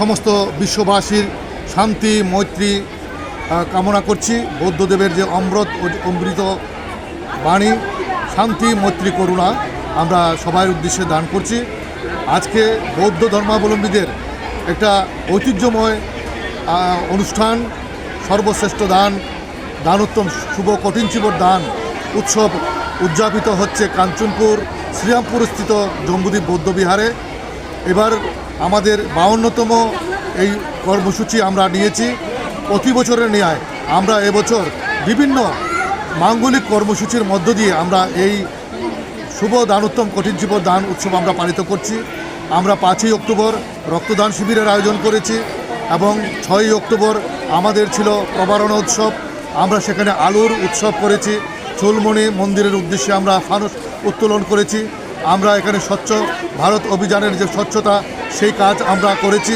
সমস্ত বিশ্ববাসীর শান্তি, মৈত্রী কামনা করছি। বৌদ্ধদেবের যে অমৃত অমৃত বাণী, শান্তি, মৈত্রী করুণা আমরা সবার উদ্দেশ্যে দান করছি। আজকে বৌদ্ধ ধর্মাবলম্বীদের একটা ঐতিহ্যময় অনুষ্ঠান, সর্বশ্রেষ্ঠ দান, দানোত্তম শুভ কঠিন শিবর দান উৎসব উদযাপিত হচ্ছে কাঞ্চনপুর শ্রীরামপুর স্থিত জম্বুদ্বীপ বৌদ্ধবিহারে। এবার আমাদের বাউন্নতম এই কর্মসূচি আমরা নিয়েছি। প্রতি বছরের ন্যায় আমরা এবছর বিভিন্ন মাঙ্গলিক কর্মসূচির মধ্য দিয়ে আমরা এই শুভ দানোত্তম কঠিন শিব দান উৎসব আমরা পালিত করছি। আমরা পাঁচই অক্টোবর রক্তদান শিবিরের আয়োজন করেছি এবং ছয়ই অক্টোবর আমাদের ছিল প্রবারণা উৎসব। আমরা সেখানে আলুর উৎসব করেছি। চুলমণি মন্দিরের উদ্দেশ্যে আমরা ফানুস উত্তোলন করেছি। আমরা এখানে স্বচ্ছ ভারত অভিযানের যে স্বচ্ছতা সেই কাজ আমরা করেছি।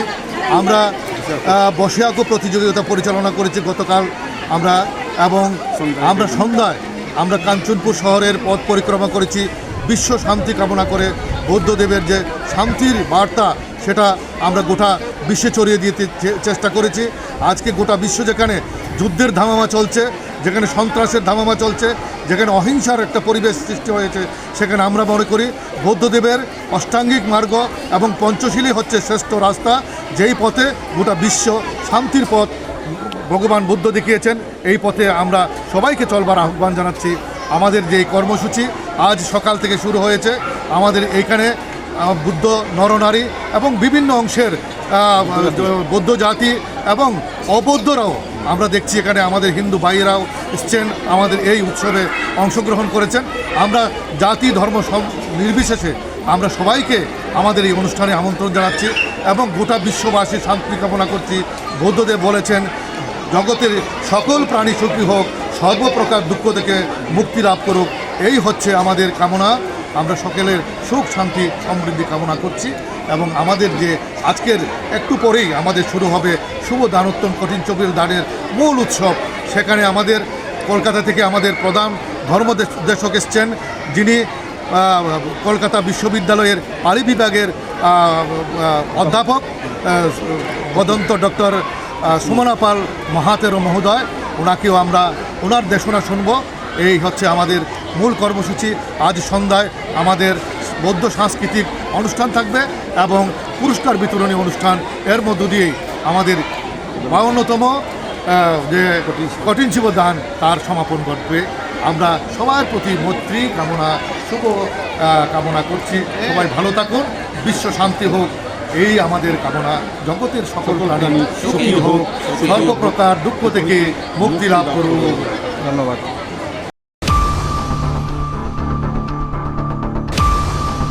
আমরা আহ, বসে আঁকো প্রতিযোগিতা পরিচালনা করেছি গতকাল আমরা এবং আমরা সন্ধ্যায় আমরা কাঞ্চনপুর শহরের পথ পরিক্রমা করেছি। বিশ্ব শান্তি কামনা করে বৌদ্ধদেবের যে শান্তির বার্তা সেটা আমরা গোটা বিশ্বে ছড়িয়ে দিতে চেষ্টা করেছি। আজকে গোটা বিশ্ব যেখানে যুদ্ধের ধামামা চলছে যেখানে সন্ত্রাসের ধামামা চলছে, যেখানে অহিংসার একটা পরিবেশ সৃষ্টি হয়েছে, সেখানে আমরা মনে করি বৌদ্ধদেবের অষ্টাঙ্গিক মার্গ এবং পঞ্চশীলই হচ্ছে শ্রেষ্ঠ রাস্তা, যেই পথে গোটা বিশ্ব শান্তির পথ ভগবান বুদ্ধ দেখিয়েছেন, এই পথে আমরা সবাইকে চলবার আহ্বান জানাচ্ছি। আমাদের যে কর্মসূচি আজ সকাল থেকে শুরু হয়েছে, আমাদের এইখানে বুদ্ধ নরনারী এবং বিভিন্ন অংশের বৌদ্ধ জাতি এবং অবৌদ্ধরাও আমরা দেখছি এখানে আমাদের হিন্দু ভাইয়েরাও এসছেন, আমাদের এই উৎসবে অংশগ্রহণ করেছেন। আমরা জাতি, ধর্ম সব নির্বিশেষে আমরা সবাইকে আমাদের এই অনুষ্ঠানে আমন্ত্রণ জানাচ্ছি এবং গোটা বিশ্ববাসী শান্তি কামনা করছি। বৌদ্ধদেব বলেছেন, জগতের সকল প্রাণী সুখী হোক, সর্বপ্রকার দুঃখ থেকে মুক্তি লাভ করুক। এই হচ্ছে আমাদের কামনা। আমরা সকলের সুখ, শান্তি, সমৃদ্ধি কামনা করছি এবং আমাদের যে আজকের একটু পরেই আমাদের শুরু হবে শুভ দানোত্তম কঠিন চবির দানের মূল উৎসব। সেখানে আমাদের কলকাতা থেকে আমাদের প্রধান ধর্মদেশক এসছেন। যিনি কলকাতা বিশ্ববিদ্যালয়ের পালি বিভাগের অধ্যাপক বদন্ত ডক্টর সুমনা পাল মহাতের মহোদয়। ওনাকেও আমরা ওনার দেশনা শুনব। এই হচ্ছে আমাদের মূল কর্মসূচি। আজ সন্ধ্যায় আমাদের বৌদ্ধ সাংস্কৃতিক অনুষ্ঠান থাকবে এবং পুরস্কার বিতরণী অনুষ্ঠান। এর মধ্য দিয়েই আমাদের বাউন্নতম যে কঠিন শিব দান তার সমাপন ঘটবে। আমরা সবার প্রতি মৈত্রী কামনা শুভ কামনা করছি। সবাই ভালো থাকুন বিশ্ব শান্তি হোক। এই আমাদের কামনা। জগতের সকল প্রাণী সুখী হোক সর্বপ্রকার দুঃখ থেকে মুক্তি লাভ করুক। ধন্যবাদ।